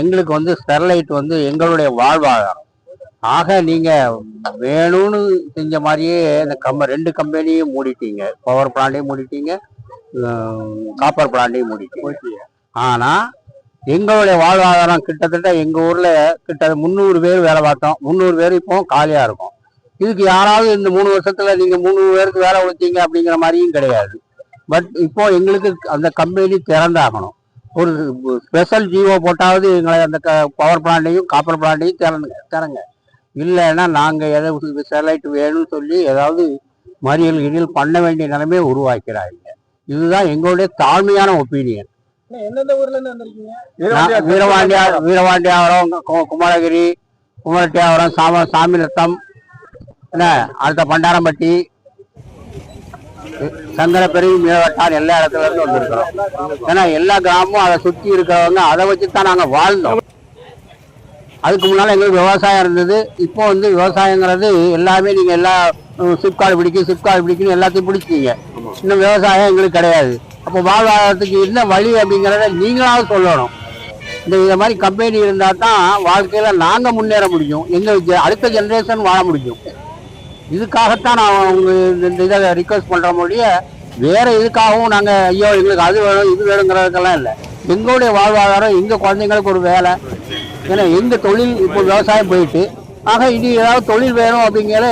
எங்களுக்கு வந்து ஸ்டெர்லைட் வந்து எங்களுடைய வாழ்வாதாரம். ஆக நீங்க வேணும்னு செஞ்ச மாதிரியே இந்த கம் ரெண்டு கம்பெனியும் மூடிட்டீங்க. பவர் பிளான்டையும் மூடிட்டீங்க. காப்பர் பிளான்டையும் மூடிட்டீங்க. ஆனா எங்களுடைய வாழ்வாதாரம் கிட்டத்தட்ட எங்க ஊர்ல கிட்ட முந்நூறு பேர் வேலை பார்த்தோம். முந்நூறு பேர் இப்போ காலியா இருக்கும். இதுக்கு யாராவது இந்த மூணு வருஷத்துல நீங்க முந்நூறு பேருக்கு வேலை கொடுத்தீங்க அப்படிங்கிற மாதிரியும் கிடையாது. பட் இப்போ எங்களுக்கு அந்த கம்பெனி திறந்தாகணும். ஒரு ஸ்பெஷல் ஜிஓ போட்டாவது எங்களை அந்த பவர் பிளான்ட்டையும் காப்பர் பிளான்ட்டையும் திறந்துங்க திறங்க. இல்லைன்னா நாங்கள் எதை ஸ்டெர்லைட் வேணும்னு சொல்லி ஏதாவது மறியல் கிரியல் பண்ண வேண்டிய நிலைமையை உருவாக்கிறாங்க. இதுதான் எங்களுடைய தாழ்மையான ஒப்பீனியன் வீரவாண்டியா வீரவாண்டியாவரம் குமாரகிரி குமரட்டியாவரம் சாம சாமிநத்தம் என்ன அடுத்த பண்டாரம்பட்டி சங்கரப்பெருவி மீனவட்டார் எல்லா இடத்துல இருந்து வந்திருக்கிறோம். ஏன்னா எல்லா கிராமமும் அதை சுற்றி இருக்கிறவங்க அதை வச்சு தான் நாங்கள் வாழ்ந்தோம். அதுக்கு முன்னால் எங்களுக்கு விவசாயம் இருந்தது. இப்போ வந்து விவசாயங்கிறது எல்லாமே நீங்கள் எல்லா சிப்காடு பிடிக்கும் சிப்காடு பிடிக்கும் எல்லாத்தையும் பிடிச்சிங்க இன்னும் விவசாயம் எங்களுக்கு கிடையாது. அப்போ வாழ்வாதாரத்துக்கு என்ன வழி அப்படிங்கிறத நீங்களாவது சொல்லணும். இந்த இதை மாதிரி கம்பெனி இருந்தால் தான் வாழ்க்கையில் நாங்கள் முன்னேற முடியும். எங்கள் அடுத்த ஜென்ரேஷன் வாழ முடியும். இதுக்காகத்தான் நான் அவங்க இந்த- இந்த இதை ரிக்வஸ்ட் பண்ணுற மொழிய வேறு இதுக்காகவும் நாங்கள் ஐயோ எங்களுக்கு அது வேணும் இது வேணுங்கிறதுக்கெல்லாம் இல்லை. எங்களுடைய வாழ்வாதாரம் எங்கள் குழந்தைங்களுக்கு ஒரு வேலை. ஏன்னா எங்கள் தொழில் இப்போ விவசாயம் போயிட்டு ஆக இனி ஏதாவது தொழில் வேணும் அப்படிங்கிற